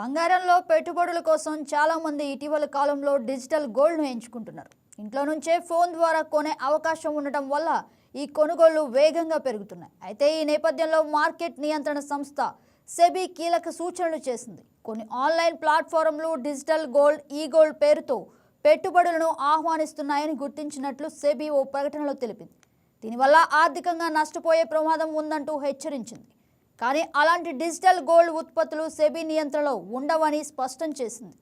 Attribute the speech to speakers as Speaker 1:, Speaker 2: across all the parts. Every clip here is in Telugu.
Speaker 1: బంగారంలో పెట్టుబడుల కోసం చాలామంది ఇటీవల కాలంలో డిజిటల్ గోల్డ్ను ఎంచుకుంటున్నారు. ఇంట్లో నుంచే ఫోన్ ద్వారా కొనే అవకాశం ఉండటం వల్ల ఈ కొనుగోళ్ళు వేగంగా పెరుగుతున్నాయి. అయితే ఈ నేపథ్యంలో మార్కెట్ నియంత్రణ సంస్థ సెబీ కీలక సూచనలు చేసింది. కొన్ని ఆన్లైన్ ప్లాట్ఫారంలు డిజిటల్ గోల్డ్ ఈ గోల్డ్ పేరుతో పెట్టుబడులను ఆహ్వానిస్తున్నాయని గుర్తించినట్లు సెబీ ఓ ప్రకటనలో తెలిపింది. దీనివల్ల ఆర్థికంగా నష్టపోయే ప్రమాదం ఉందంటూ హెచ్చరించింది. కానీ అలాంటి డిజిటల్ గోల్డ్ ఉత్పత్తులు సెబీ నియంత్రణలో ఉండవని స్పష్టం చేసింది.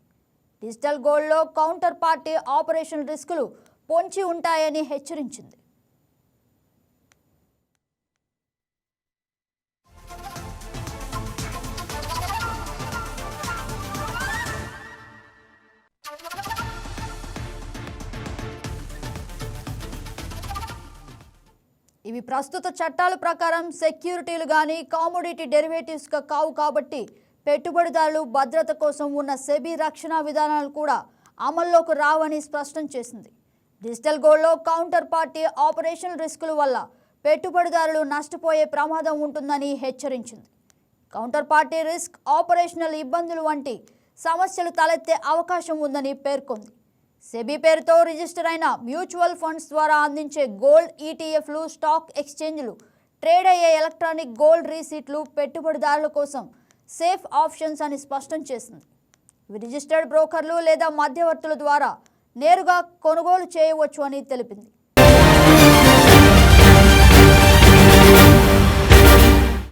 Speaker 1: డిజిటల్ గోల్డ్లో కౌంటర్ పార్టీ ఆపరేషన్ రిస్కులు పొంచి ఉంటాయని హెచ్చరించింది. ఇవి ప్రస్తుత చట్టాల ప్రకారం సెక్యూరిటీలు కానీ కామోడిటీ డెరివేటివ్స్గా కావు కాబట్టి పెట్టుబడిదారులు భద్రత కోసం ఉన్న సెబీ రక్షణ విధానాలు కూడా అమల్లోకి రావని స్పష్టం చేసింది. డిజిటల్ గోల్డ్లో కౌంటర్ పార్టీ ఆపరేషన్ రిస్కుల వల్ల పెట్టుబడిదారులు నష్టపోయే ప్రమాదం ఉంటుందని హెచ్చరించింది. కౌంటర్ పార్టీ రిస్క్ ఆపరేషనల్ ఇబ్బందులు వంటి సమస్యలు తలెత్తే అవకాశం ఉందని పేర్కొంది. సెబీ పేరుతో రిజిస్టర్ అయిన మ్యూచువల్ ఫండ్స్ ద్వారా అందించే గోల్డ్ ఈటీఎఫ్లు స్టాక్ ఎక్స్చేంజ్లు ట్రేడ్ అయ్యే ఎలక్ట్రానిక్ గోల్డ్ రీసీట్లు పెట్టుబడిదారుల కోసం సేఫ్ ఆప్షన్స్ అని స్పష్టం చేసింది. రిజిస్టర్డ్ బ్రోకర్లు లేదా మధ్యవర్తుల ద్వారా నేరుగా కొనుగోలు చేయవచ్చు అని తెలిపింది.